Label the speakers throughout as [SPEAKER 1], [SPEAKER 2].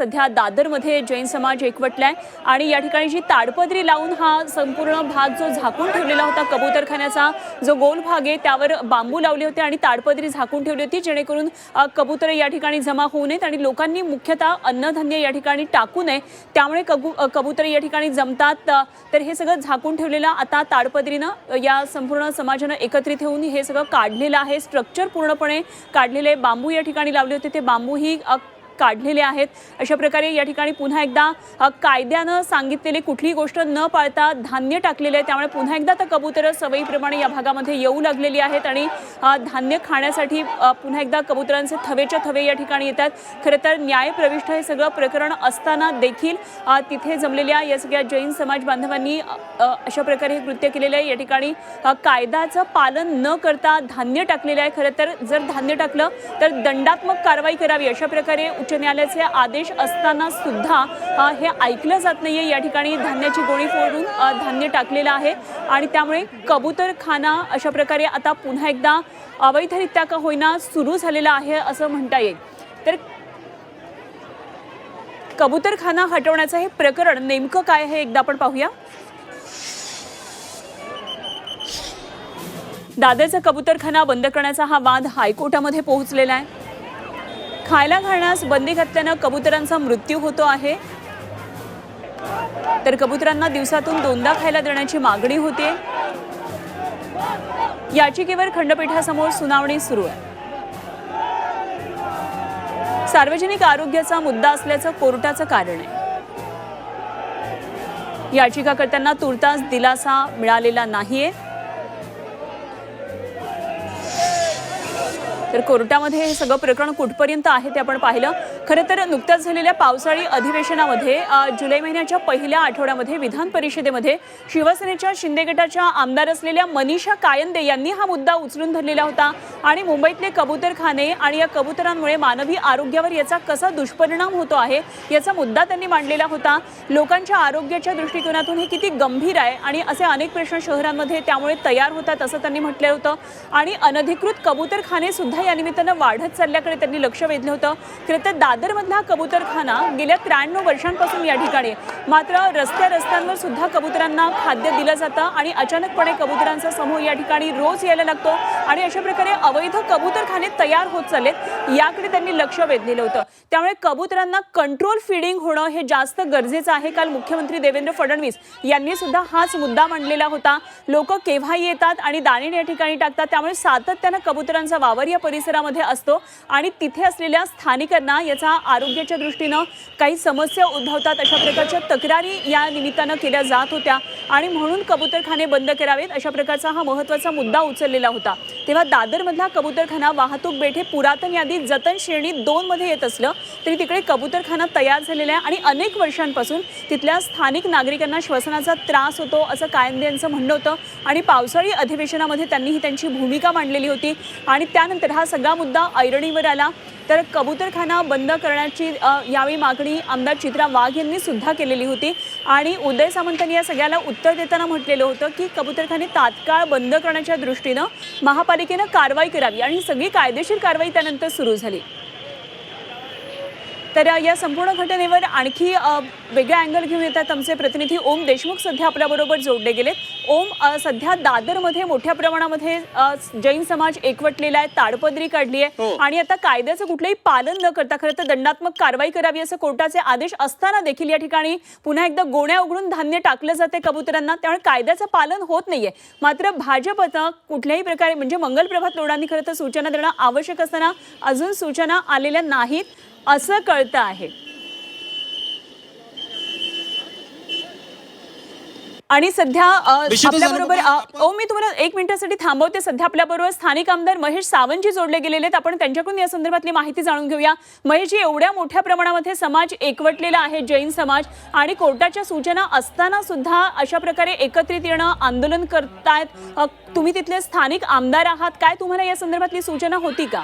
[SPEAKER 1] सध्या दादरमध्ये जैन समाज एकवटलाय आणि या ठिकाणी जी ताडपदरी लावून हा संपूर्ण भाग जो झाकून ठेवलेला होता कबूतरखान्याचा जो गोल भाग आहे त्यावर बांबू लावले होते आणि ताडपदरी झाकून ठेवली होती जेणेकरून अ, या ठिकाणी जमा होऊ नयेत आणि लोकांनी मुख्यतः अन्नधान्य या ठिकाणी टाकू नये. त्यामुळे कबू अ, कबुतर या ठिकाणी जमतात. तर हे सगळं झाकून ठेवलेलं आता ताडपदरीनं या संपूर्ण समाजानं एकत्रित होऊन हे सगळं काढलेलं आहे. स्ट्रक्चर पूर्णपणे काढलेले बांबू या ठिकाणी लावले होते. ते बांबूही ही काढलेले आहेत. अशा प्रकारे या ठिकाणी पुन्हा एकदा कायद्यानं सांगितलेली कुठलीही गोष्ट न पाळता धान्य टाकलेले आहे. त्यामुळे पुन्हा एकदा तर कबुतरं सवयीप्रमाणे या भागामध्ये येऊ लागलेली आहेत आणि धान्य खाण्यासाठी पुन्हा एकदा कबुतरांचे थवेच्या थवे या ठिकाणी येतात खरं तर न्यायप्रविष्ट हे सगळं प्रकरण असताना देखील तिथे जमलेल्या या सगळ्या जैन समाज बांधवांनी अशा प्रकारे हे कृत्य केलेलं आहे. या ठिकाणी कायद्याचं पालन न करता धान्य टाकलेलं आहे. खरं तर जर धान्य टाकलं तर दंडात्मक कारवाई करावी अशा प्रकारे उच्च न्यायालयाचे आदेश असताना सुद्धा हे ऐकलं जात नाहीये. या ठिकाणी धान्याची गोळी फोडून धान्य टाकलेलं आहे. आणि त्यामुळे कबूतरखाना अशा प्रकारे आता पुन्हा एकदा अवैधरित्या का होईना सुरू झालेला आहे असं म्हणता येईल. तर कबूतरखाना हटवण्याचं हे प्रकरण नेमकं काय आहे एकदा आपण पाहूया. दादरचा कबूतरखाना बंद करण्याचा हा वाद हायकोर्टामध्ये पोहोचलेला आहे. खायला घालण्यास बंदी घातल्यानं कबुतरांचा मृत्यू होतो आहे. तर कबुतरांना दिवसातून दोनदा खायला देण्याची मागणी होते याचिकेवर खंडपीठासमोर सुनावणी सुरू आहे. सार्वजनिक आरोग्याचा मुद्दा असल्याचं कोर्टाचं कारण आहे. याचिकाकर्त्यांना तुर्तास दिलासा मिळालेला नाहीये. तर कोर्टामध्ये हे सगळं प्रकरण कुठपर्यंत आहे ते आपण पाहिलं. खरं तर नुकत्याच झालेल्या पावसाळी अधिवेशनामध्ये जुलै महिन्याच्या पहिल्या आठवड्यामध्ये विधान परिषदेमध्ये शिवसेनेच्या शिंदे गटाच्या आमदार असलेल्या मनीषा कायंदे यांनी हा मुद्दा उचलून धरलेला होता. आणि मुंबईतले कबूतरखाने आणि या कबुतरांमुळे मानवी आरोग्यावर याचा कसा दुष्परिणाम होतो आहे याचा मुद्दा त्यांनी मांडलेला होता. लोकांच्या आरोग्याच्या दृष्टिकोनातून हे किती गंभीर आहे आणि असे अनेक प्रश्न शहरांमध्ये त्यामुळे तयार होतात असं त्यांनी म्हटलं होतं. आणि अनधिकृत कबूतरखाने सुद्धा या निमित्तानं वाढत चालल्याकडे त्यांनी लक्ष वेधलं होतं. खरं तर दादरमधला कबुतरखाना कबूतरखाना गेल्या त्र्याण्णव वर्षांपासून या ठिकाणी मात्र रस्त्या रस्त्यांवर सुद्धा कबुतरांना खाद्य दिलं जातं आणि अचानकपणे कबुतरांचा समूह या ठिकाणी रोज यायला लागतो आणि अशा प्रकारे अवैध कबूतरखाने तयार होत चाललेत याकडे त्यांनी लक्ष वेधलेलं होतं. त्यामुळे कबुतरांना कंट्रोल फिडिंग होणं हे जास्त गरजेचं आहे. काल मुख्यमंत्री देवेंद्र फडणवीस यांनी सुद्धा हाच मुद्दा मांडलेला होता. लोक केव्हाही येतात आणि दाणे या ठिकाणी टाकतात. त्यामुळे सातत्यानं कबुतरांचा वावर या परिसरामध्ये असतो आणि तिथे असलेल्या स्थानिकांना याचा आरोग्याच्या दृष्टीनं काही समस्या उद्भवतात अशा प्रकारच्या तक्रारी या निमित्तानं केल्या जात होत्या. आणि म्हणून कबूतरखाने बंद करावेत अशा प्रकारचा हा महत्त्वाचा मुद्दा उचललेला होता. तेव्हा दादरमधला कबूतरखाना वाहतूक बेठे पुरातन यादीत जतन श्रेणी दोनमध्ये येत असलं तरी तिकडे कबूतरखाना तयार झालेला आहे आणि अनेक वर्षांपासून तिथल्या स्थानिक नागरिकांना श्वसनाचा त्रास होतो असं कायंदे यांचं म्हणणं होतं. आणि पावसाळी अधिवेशनामध्ये त्यांनी ही त्यांची भूमिका मांडलेली होती. आणि त्यानंतर हा सगळा मुद्दा ऐरणीवर आला. तर कबूतरखाना बंद करण्याची यावेळी मागणी आमदार चित्रा वाघ यांनी सुद्धा केलेली होती. आणि उदय सामंतांनी या सगळ्याला उत्तर देताना म्हटलेलं होतं की कबूतरखाने तात्काळ बंद करण्याच्या दृष्टीनं महापालिकेनं कारवाई करावी. आणि सगळी कायदेशीर कारवाई त्यानंतर सुरू झाली. तर या संपूर्ण घटनेवर आणखी वेगळा अँगल घेऊन येतात आमचे प्रतिनिधी. ओम देशमुख सध्या आपल्याबरोबर जोडले गेलेत. ओम सध्या दादरमध्ये मोठ्या प्रमाणामध्ये जैन समाज एकवटलेला आहे ताडपदरी काढली आहे.
[SPEAKER 2] हो.
[SPEAKER 1] आणि आता कायद्याचं कुठलंही पालन न करता खरं तर दंडात्मक कारवाई करावी असं कोर्टाचे आदेश असताना देखील या ठिकाणी पुन्हा एकदा गोण्या उघडून धान्य टाकलं जाते कबुतरांना. त्यामुळे कायद्याचं पालन होत नाहीये. मात्र भाजपनं कुठल्याही प्रकारे म्हणजे मंगलप्रभात लोढांनी खरं तर सूचना देणं आवश्यक असताना अजून सूचना आलेल्या नाहीत. असं कळतं आहे. आणि सध्या आपल्याबरोबर अ, ओ मी तुम्हाला एक मिनिटासाठी थांबवते. सध्या आपल्याबरोबर स्थानिक आमदार महेश सावंतजी जोडले गेलेले आहेत. आपण त्यांच्याकडून या संदर्भातली माहिती जाणून घेऊया. महेशजी एवढ्या मोठ्या प्रमाणामध्ये समाज एकवटलेला आहे जैन समाज आणि कोर्टाच्या सूचना असताना सुद्धा अशा प्रकारे एकत्रित येणं आंदोलन करतायत. तुम्ही तिथले स्थानिक आमदार आहात. काय तुम्हाला या संदर्भातली सूचना होती का?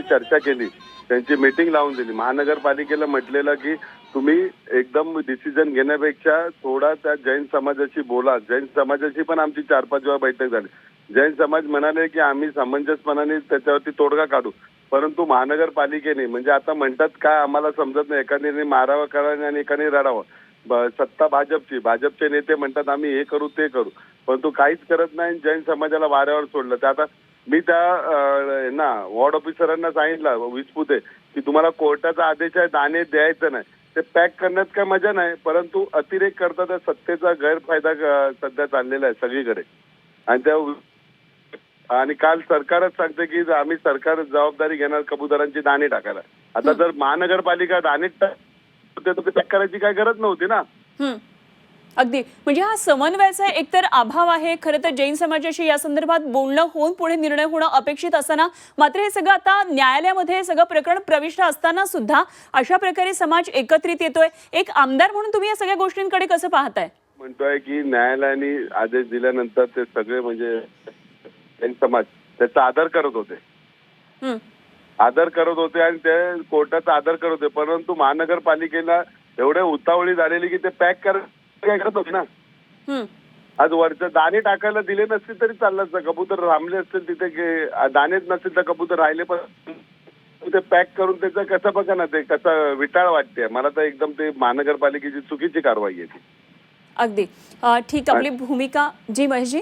[SPEAKER 3] चर्चा केली. त्यांची मीटिंग लावून दिली. महानगरपालिकेला म्हटलेलं की तुम्ही एकदम डिसिजन घेण्यापेक्षा थोडा त्या जैन समाजाशी बोला. जैन समाजाशी पण आमची चार पाच वेळा बैठक झाली. जैन समाज म्हणाले की आम्ही समंजसपणाने त्याच्यावरती तोडगा काढू. परंतु महानगरपालिकेने म्हणजे आता म्हणतात काय आम्हाला समजत नाही. एखाद्याने मारावं करावं आणि एकाने रडावं. ब- सत्ता भाजपची. भाजपचे नेते म्हणतात आम्ही हे करू ते करू. परंतु काहीच करत नाही जैन समाजाला वाऱ्यावर सोडलं. ते आता मी त्या ना वॉर्ड ऑफिसरांना सांगितलं विस्पुते की तुम्हाला कोर्टाचा आदेश आहे दाणे द्यायचं नाही. ते पॅक करण्यात काय मजा नाही परंतु अतिरेक करता त्या सत्तेचा गैरफायदा सध्या चाललेला आहे सगळीकडे. आणि त्या आणि काल सरकारच सांगते की आम्ही सरकार जबाबदारी घेणार कबुतरांची दाणे टाकायला. आता जर महानगरपालिका दाणे टाकते तर पॅक करायची काय गरज नव्हती ना.
[SPEAKER 1] अगदी. म्हणजे हा समन्वयाचा एकतर अभाव आहे. खरं तर जैन समाजाशी या संदर्भात बोलणं होऊन पुढे निर्णय होणं अपेक्षित असताना मात्र हे सगळं आता न्यायालयामध्ये सगळं प्रकरण प्रविष्ट असताना सुद्धा अशा प्रकारे समाज एकत्रित येतोय. एक आमदार म्हणून तुम्ही या सगळ्या गोष्टींकडे कसं पाहताय?
[SPEAKER 3] म्हणतोय की न्यायालयाने आदेश दिल्यानंतर ते सगळे म्हणजे जैन समाज त्याचा आदर करत होते.
[SPEAKER 1] हं.
[SPEAKER 3] आदर करत होते आणि ते कोर्टाचा आदर करत होते. परंतु महानगरपालिकेला एवढे उतावळी झालेली की ते पॅक कर काय करत होते ना. आज वरच्या दाणे टाकायला दिले नसतील तरी चाललं कबूतर थांबले असतील तिथे की दाणेच नसतील तर कबूतर राहिले पण ते पॅक करून त्याचं कसं बघा ना ते कसं विटाळ वाटते. मला तर एकदम ते महानगरपालिकेची चुकीची कारवाई आहे ती.
[SPEAKER 1] अगदी. ठीक आपली भूमिका जी महेशजी?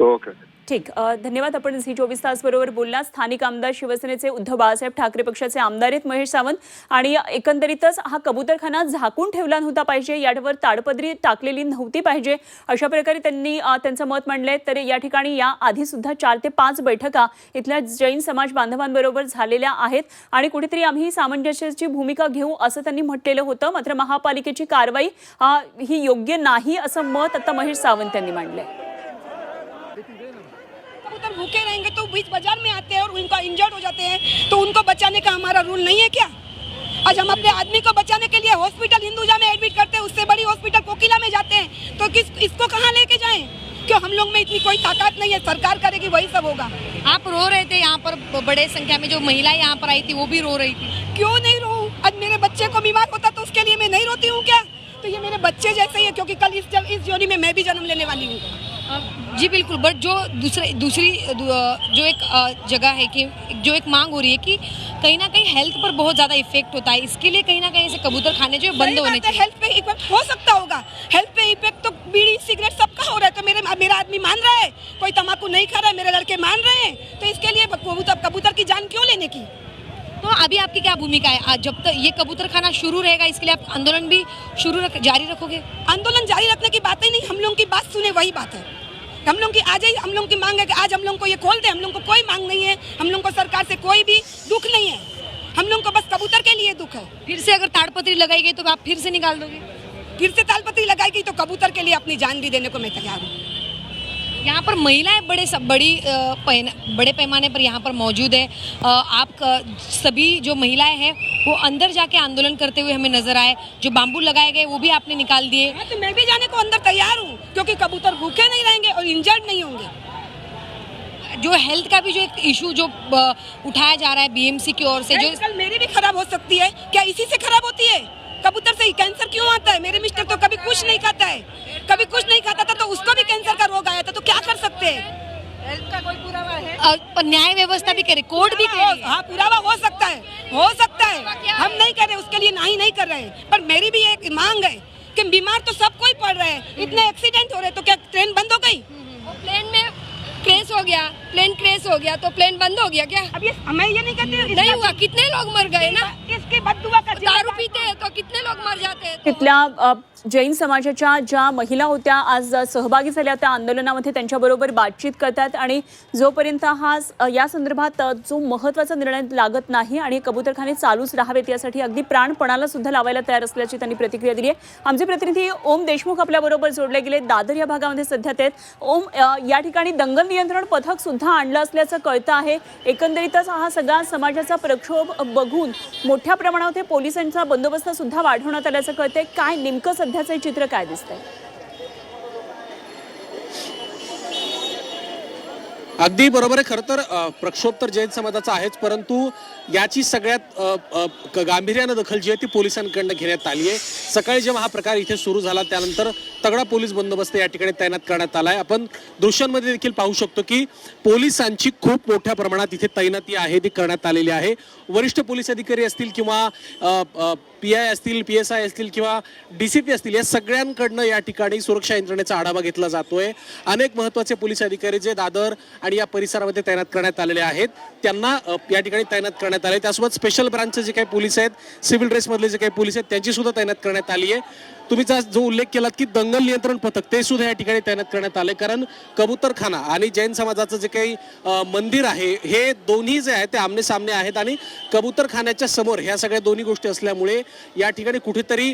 [SPEAKER 3] ओके.
[SPEAKER 1] ठीक धन्यवाद आपण झी चोवीस तास बरोबर बोलला स्थानिक आमदार शिवसेनेचे उद्धव बाळासाहेब ठाकरे पक्षाचे आमदार आहेत महेश सावंत आणि एकंदरीतच हा कबूतरखाना झाकून ठेवला नव्हता पाहिजे यावर ताडपदरी टाकलेली नव्हती पाहिजे. अशा प्रकारे त्यांनी त्यांचं मत मांडलंय. तर या ठिकाणी या आधी सुद्धा चार ते पाच बैठका इथल्या जैन समाज बांधवांबरोबर झालेल्या आहेत आणि कुठेतरी आम्ही सामंजस्याची भूमिका घेऊ असं त्यांनी म्हटलेलं होतं. मात्र महापालिकेची कारवाई ही योग्य नाही असं मत आता महेश सावंत यांनी मांडलंय.
[SPEAKER 2] भूखे रहेंगे तो बीच बाज़ार में आते हैं और उनका इंजर्ड हो जाते हैं। तो उनको बचाने का हमारा रूल नहीं है क्या? आज हम अपने आदमी को बचाने के लिए हॉस्पिटल हिंदुजा में एडमिट करते हैं उससे बड़ी हॉस्पिटल कोकिला में जाते हैं। तो किस इसको कहाँ लेके जाएँ? क्यों हम लोग में इतनी कोई ताकत नहीं है? सरकार करेगी वही सब होगा।
[SPEAKER 4] आप रो रहे थे यहाँ पर बड़े संख्या में जो महिलाएँ यहाँ पर आई थी वो भी रो रही थी।
[SPEAKER 2] क्यों नहीं रो आज मेरे बच्चे को बीमार होता तो उसके लिए मैं नहीं रोती हूँ क्या? तो ये मेरे बच्चे जैसे ही है क्योंकि कल इस इस जोनी में मैं भी जन्म लेने वाली हूँ।
[SPEAKER 4] जी बिल्कुल बट जो दूसरे दूसरी जो एक जगह है कि जो एक मांग हो रही है कि कहीं ना कहीं हेल्थ पर बहुत ज़्यादा इफ़ेक्ट होता है। इसके लिए कहीं ना कहीं ऐसे कबूतर खाने जो बंद होने चाहिए।
[SPEAKER 2] हेल्थ पे इफ़ेक्ट हो सकता होगा। हेल्थ पे इफ़ेक्ट तो बीड़ी सिगरेट सबका हो रहा है। तो मेरे मेरा आदमी मान रहा है कोई तम्बाकू नहीं खा रहा है मेरे लड़के मान रहे हैं। तो इसके लिए कबूतर कबूतर की जान क्यों लेने की?
[SPEAKER 4] अभी आपकी क्या भूमिका है? आज जब तक तो ये कबूतर खाना शुरू रहेगा इसके लिए आप आंदोलन भी शुरू रख, जारी रखोगे?
[SPEAKER 2] आंदोलन जारी रखने की बात ही नहीं हम लोगों की बात सुने वही बात है। हम लोग की आज ही हम लोग की मांग है कि आज हम लोग को ये खोल दे हम लोग को कोई मांग नहीं है। हम लोग को सरकार से कोई भी दुख नहीं है। हम लोग को बस कबूतर के लिए दुख है।
[SPEAKER 4] फिर से अगर ताड़पत्री लगाई गई तो आप फिर से निकाल दोगे?
[SPEAKER 2] फिर से तालपत्री गई तो कबूतर के लिए अपनी जान भी देने को मैं तैयार हूँ।
[SPEAKER 4] यहाँ पर महिलाएँ बड़े सब बड़ी पैन- बड़े पैमाने पर यहाँ पर मौजूद है। आप सभी जो महिलाएँ हैं वो अंदर जाके आंदोलन करते हुए हमें नज़र आए। जो बाम्बू लगाए गए वो भी आपने निकाल दिए।
[SPEAKER 2] हाँ, तो मैं भी जाने को अंदर तैयार हूँ क्योंकि कबूतर भूखे नहीं रहेंगे और इंजर्ड नहीं होंगे।
[SPEAKER 4] जो हेल्थ का भी जो एक इशू जो उठाया जा रहा है बीएमसी की ओर से जो
[SPEAKER 2] कल मेरी भी खराब हो सकती है। क्या इसी से खराब होती है? कबूतर से ही कैंसर क्यों आता है? मेरे मिस्टर तो कभी कुछ नहीं खाता है। कभी कुछ नहीं खाता था तो उसको भी कैंसर का रोग आया था तो क्या कर सकते हैं? हेल्थ का कोई पुरावा है?
[SPEAKER 4] और न्याय व्यवस्था भी करे कोर्ट भी करे। हाँ।
[SPEAKER 2] पुरावा हो सकता है हो सकता है। हम नहीं कर रहे उसके लिए ना ही नहीं कर रहे। हैं पर मेरी भी एक मांग है कि बीमार तो सब कोई पड़ रहे हैं। इतने एक्सीडेंट हो रहे तो क्या ट्रेन बंद हो गई?
[SPEAKER 5] प्लेन में क्रेश हो गया। प्लेन क्रैश हो गया तो प्लेन बंद हो गया क्या?
[SPEAKER 2] अब ये मैं ये नहीं कहती
[SPEAKER 5] नहीं हुआ कितने लोग मर गए ना?
[SPEAKER 2] इसकी बददुआ का
[SPEAKER 5] दारू पीते हैं तो कितने लोग मर जाते हैं?
[SPEAKER 1] तिथल्या जैन समाजाच्या ज्या महिला होत्या आज सहभागी झाल्या त्या आंदोलनामध्ये त्यांच्याबरोबर बातचीत करतात आणि जोपर्यंत हा या संदर्भात जो महत्त्वाचा निर्णय लागत नाही आणि कबूतरखाने चालूच राहावेत यासाठी अगदी प्राणपणाला सुद्धा लावायला तयार असल्याची त्यांनी प्रतिक्रिया दिली आहे. आमचे प्रतिनिधी ओम देशमुख आपल्याबरोबर जोडले गेले. दादर या भागामध्ये सध्या ते. ओम या ठिकाणी दंगल नियंत्रण पथक सुद्धा आणलं असल्याचं कळतं आहे. एकंदरीतच हा सगळा समाजाचा प्रक्षोभ बघून मोठ्या प्रमाणावर पोलिसांचा बंदोबस्त सुद्धा वाढवण्यात आल्याचं कळतंय. काय नेमकं सध्याचं हे चित्र काय दिसतंय?
[SPEAKER 6] अगदी बरोबर आहे. खरं तर प्रक्षोभ तर जैन समाजाचा आहेच परंतु याची सगळ्यात गांभीर्यानं दखल जी आहे ती पोलिसांकडनं घेण्यात आली आहे. सकाळी जेव्हा हा प्रकार इथे सुरू झाला त्यानंतर तगडा पोलीस बंदोबस्त या ठिकाणी तैनात करण्यात आला आहे आपण दृश्यांमध्ये देखील पाहू शकतो की पोलिसांची खूप मोठ्या प्रमाणात इथे तैनाती आहे ती करण्यात आलेली आहे. वरिष्ठ पोलीस अधिकारी असतील किंवा पी आय असतील पी एस आय असतील किंवा डी सी पी असतील या सगळ्यांकडनं या ठिकाणी सुरक्षा यंत्रणेचा आढावा घेतला जातोय. अनेक महत्त्वाचे पोलीस अधिकारी जे दादर आणि या परिसरामध्ये तैनात करण्यात आलेले आहेत त्यांना या ठिकाणी तैनात करण्यात आले. त्यासोबत स्पेशल ब्रांचचे जे काही पोलीस आहेत सिव्हिल ड्रेसमधले जे काही पोलीस आहेत त्यांची सुद्धा तैनात करण्यात आली आहे. तुम्ही जा- जो उल्लेख केलात की दंगल नियंत्रण पथक ते सुद्धा या ठिकाणी तैनात करण्यात आले. कारण कबूतरखाना आणि जैन समाजाचं जे काही मंदिर आहे हे दोन्ही जे आहेत ते आमने सामने आहेत आणि कबूतरखान्याच्या समोर ह्या सगळ्या दोन्ही गोष्टी असल्यामुळे या ठिकाणी कुठेतरी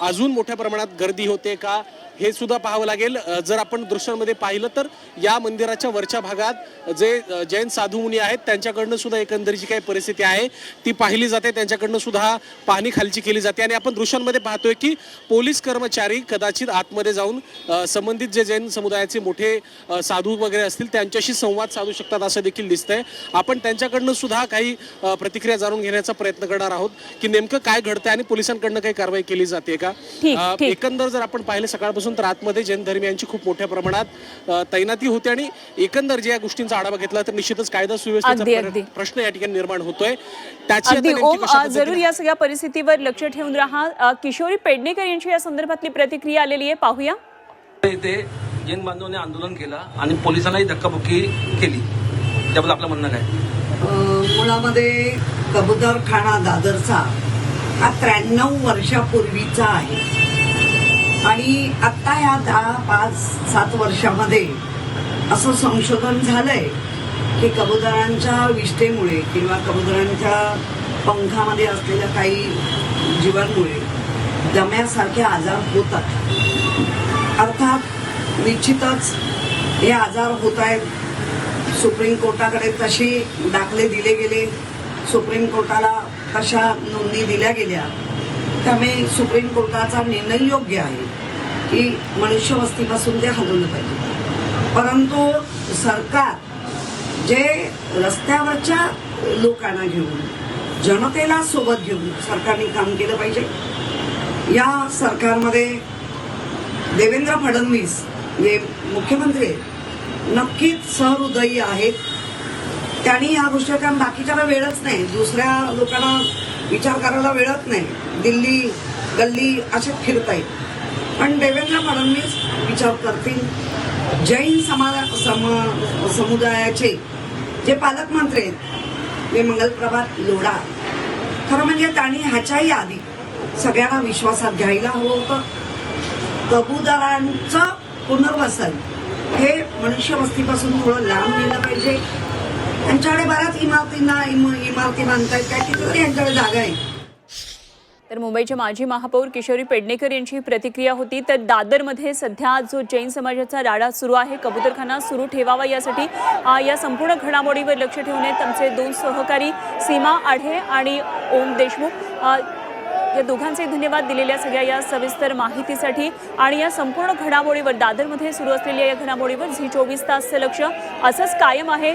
[SPEAKER 6] अजून मोठ्या प्रमाणात गर्दी होते का हे सुद्धा पाहावं लागेल. जर आपण दृश्यांमध्ये पाहिलं तर या मंदिराच्या वरच्या भागात जे जैन साधू मुनी आहेत त्यांच्याकडनं सुद्धा एकंदरीत जी काही परिस्थिती आहे. ती पाहिली जाते. त्यांच्याकडनं सुद्धा पाहणी खालची केली जाते. आणि आपण दृश्यांमध्ये पाहतोय की पोलीस कर्मचारी कदाचित आतमध्ये जाऊन संबंधित जे जैन समुदायाचे मोठे साधू वगैरे असतील त्यांच्याशी संवाद साधू शकतात असं देखील दिसतंय. आपण त्यांच्याकडनं सुद्धा काही प्रतिक्रिया जाणून घेण्याचा प्रयत्न करणार आहोत की नेमकं काय घडतंय आणि पोलिसांकडनं काही कारवाई केली जाते का. एकंदर जर आपण पाहिलं सकाळपासून तर आतमध्ये जैन धर्मियांची खूप मोठ्या प्रमाणात तैनाती होते. आणि एकंदर जे या गोष्टींचा आढावा घेतला तर निश्चितच कायदा सुव्यवस्थेचा प्रश्न या ठिकाणी निर्माण होतोय. त्याची
[SPEAKER 1] ओम जरूर या सगळ्या परिस्थितीवर लक्ष ठेवून राहा. किशोरी पेडणेकर यांची या संदर्भातली प्रतिक्रिया आलेली आहे. पाहूया.
[SPEAKER 7] इथे जैन बांधवांनी आंदोलन केलं आणि पोलिसांनाही धक्काबुक्की केली. त्याबद्दल आपलं म्हणणं काय?
[SPEAKER 8] मुळामध्ये कबूतरखाना दादरचा हा त्र्याण्णव वर्षापूर्वीचा आहे. आणि आत्ता या दहा पाच सात वर्षामध्ये असं संशोधन झालंय. की कबुतरांच्या विष्ठेमुळे किंवा कबुतरांच्या पंखामध्ये असलेल्या काही जीवांमुळे दम्यासारखे आजार होतात. अर्थात निश्चितच हे आजार होत आहेत. सुप्रीम कोर्टाकडे तसे दाखले दिले गेले सुप्रीम कोर्टाला तशा नोंदी दिल्या गेल्या. त्यामुळे सुप्रीम कोर्टाचा निर्णय योग्य आहे की मनुष्यवस्तीपासून ते हलवलं पाहिजे परंतु सरकार जे रस्त्यावरच्या लोकांना घेऊन जनतेला सोबत घेऊन सरकारने काम केलं पाहिजे. या सरकारमध्ये देवेंद्र फडणवीस जे मुख्यमंत्री नक्कीच सहृदयी आहेत. त्यांनी या गोष्टी कारण बाकीच्याला वेळच नाही दुसऱ्या लोकांना विचार करायला वेळच नाही. दिल्ली गल्ली असे फिरतायत. पण देवेंद्र फडणवीस विचार करतील. जैन समाज सम समुदायाचे जे पालकमंत्री आहेत ते मंगलप्रभात लोढा. खरं म्हणजे त्यांनी ह्याच्याही आधी सगळ्यांना विश्वासात घ्यायला हवं होतं. कबुतरांचं पुनर्वसन हे मनुष्यवस्तीपासून थोडं लांब नेलं पाहिजे. त्यांच्याकडे बऱ्याच इमारतींना इम इमारती बांधतायत काय कितीतरी यांच्याकडे जागा आहे
[SPEAKER 1] तर मुंबईचे माजी महापौर किशोरी पेडणेकर यांची प्रतिक्रिया होती. तर दादरमध्ये सध्या जो जैन समाजाचा राडा सुरू आहे कबूतरखाना सुरू ठेवावा यासाठी या संपूर्ण घडामोडीवर लक्ष ठेवण्यात आमचे दोन सहकारी सीमा आढे आणि ओम देशमुख या दोघांचे धन्यवाद दिलेल्या सगळ्या या सविस्तर माहितीसाठी. आणि या संपूर्ण घडामोडीवर दादरमध्ये सुरू असलेल्या या घडामोडीवर झी चोवीस तासचं लक्ष असंच कायम आहे.